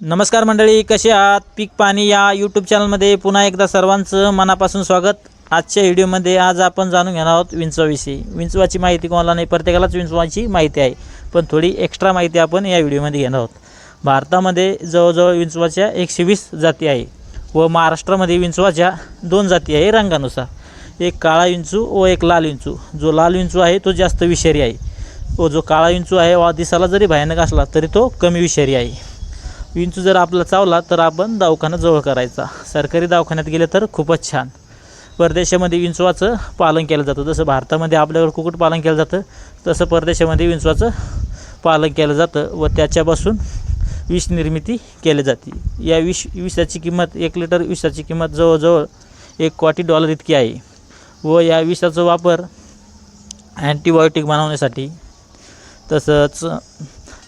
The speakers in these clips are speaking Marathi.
नमस्कार मंडळी कसे आहात? पीक पाणी या यूट्यूब चॅनलमध्ये पुन्हा एकदा सर्वांचं मनापासून स्वागत. आजच्या व्हिडिओमध्ये आज आपण जाणून घेणार आहोत विंचवाविषयी. विंचवाची माहिती कोणाला नाही प्रत्येकालाच विंचवाची माहिती आहे. पण थोडी एक्स्ट्रा माहिती आपण या व्हिडिओमध्ये घेणार आहोत. भारतामध्ये जवळजवळ विंचवाच्या एकशे वीस जाती आहे व महाराष्ट्रामध्ये विंचवाच्या दोन जाती आहे रंगानुसार. एक काळा विंचू व एक लाल विंचू. जो लाल विंचू आहे तो जास्त विषारी आहे. व जो काळा विंचू आहे वा दिसाला जरी भयानक असला तरी तो कमी विषारी आहे. विंचू जर आपला चावला तर आपण दवाखाना जवळ करायचा. सरकारी दवाखान्यात गेलं तर खूपच छान. परदेशामध्ये विंचवाचं पालन केलं जातं. जसं भारतामध्ये आपल्याकडे कुक्कुटपालन केलं जातं तसं परदेशामध्ये विंचवाचं पालन केलं जातं व त्याच्यापासून विष निर्मिती केली जाते. या विष विषाची किंमत एक लिटर विषाची किंमत जवळजवळ एक कोटी डॉलर इतकी आहे. व या विषाचा वापर अँटीबायोटिक बनवण्यासाठी तसंच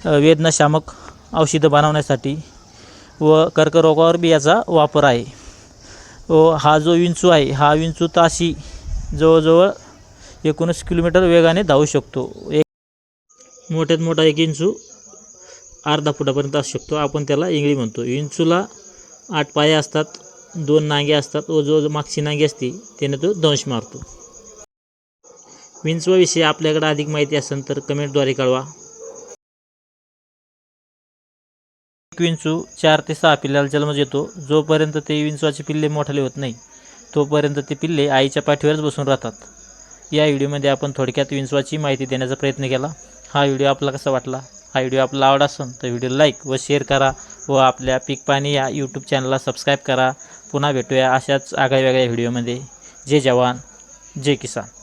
वेदनाशामक औषधं बनवण्यासाठी व कर्करोगावर बी याचा वापर आहे. व हा जो विंचू आहे हा विंचू ताशी जवळजवळ एकोणीस किलोमीटर वेगाने धावू शकतो. एक मोठ्यात मोठा एक इंचू अर्धा फुटापर्यंत असू शकतो. आपण त्याला इंगळी म्हणतो. विंचूला आठ पाय असतात दोन नांगे असतात व जो जो मागची नांगी असते त्याने तो दंश मारतो. विंचवाविषयी आपल्याकडे अधिक माहिती असेल तर कमेंटद्वारे कळवा. विंचू चार ते सहा पिल्ल्याला जन्म देतो. जोपर्यंत ते विंचवाचे पिल्ले मोठाले होत नाही तोपर्यंत ते पिल्ले आईच्या पाठीवरच बसून राहतात. या व्हिडिओमध्ये आपण थोडक्यात विंचवाची माहिती देण्याचा प्रयत्न केला. हा व्हिडिओ आपला कसा वाटला? हा व्हिडिओ आपला आवड असेल तर व्हिडिओ लाईक व शेअर करा व आपल्या पीक पाणी या यूट्यूब चॅनलला सबस्क्राईब करा. पुन्हा भेटूया अशाच आगळ्या वेगळ्या व्हिडिओमध्ये. जय जवान जय किसान.